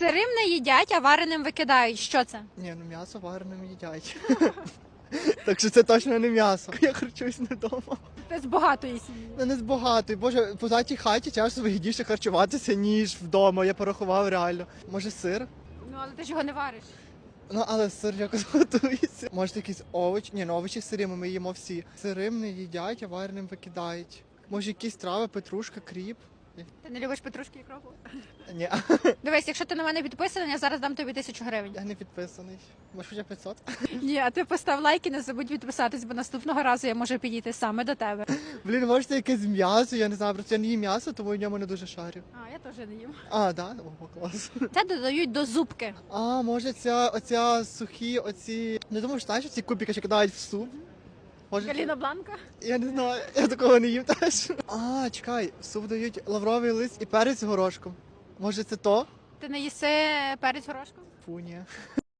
Сирим не їдять, а вареним викидають. Що це? Ні, ну м'ясо вареним їдять. Так що це точно не м'ясо. Я харчуюсь не вдома. Ти з багатої сім'ї. Ну не з багатої. Боже, по затій хаті часто вигідніше харчуватися, ніж вдома. Я порахував реально. Може сир? Ну але ти ж його не вариш. Ну, але сир якось готується. Може, якісь овочі. Ні, ну овочі сирими ми їмо всі. Сирим не їдять, а вареним викидають. Може, якісь трави, петрушка, кріп. Ти не любиш петрушки і кропу? Ні, Дивись, якщо ти на мене підписаний, я зараз дам тобі тисячу гривень. я не підписаний. Може, хоча 500? Ні, а ти постав лайк і не забудь підписатись, бо наступного разу я можу підійти саме до тебе. Блін, може це якесь м'ясо, я не знаю, просто я не їм м'ясо, тому в ньому не дуже шарю. А, я теж не їм. А, да? О, клас. Це додають до зубки. А, може ця оця сухі, оці. Не думаю, що знаєш, ці кубики, що кидають в суп. Може, Галіна Бланка. я не знаю, я такого не їм теж. А, чекай, в суп дають лавровий лист і перець з горошком. Може це то? Ти не їси перець горошком? Фу, ні.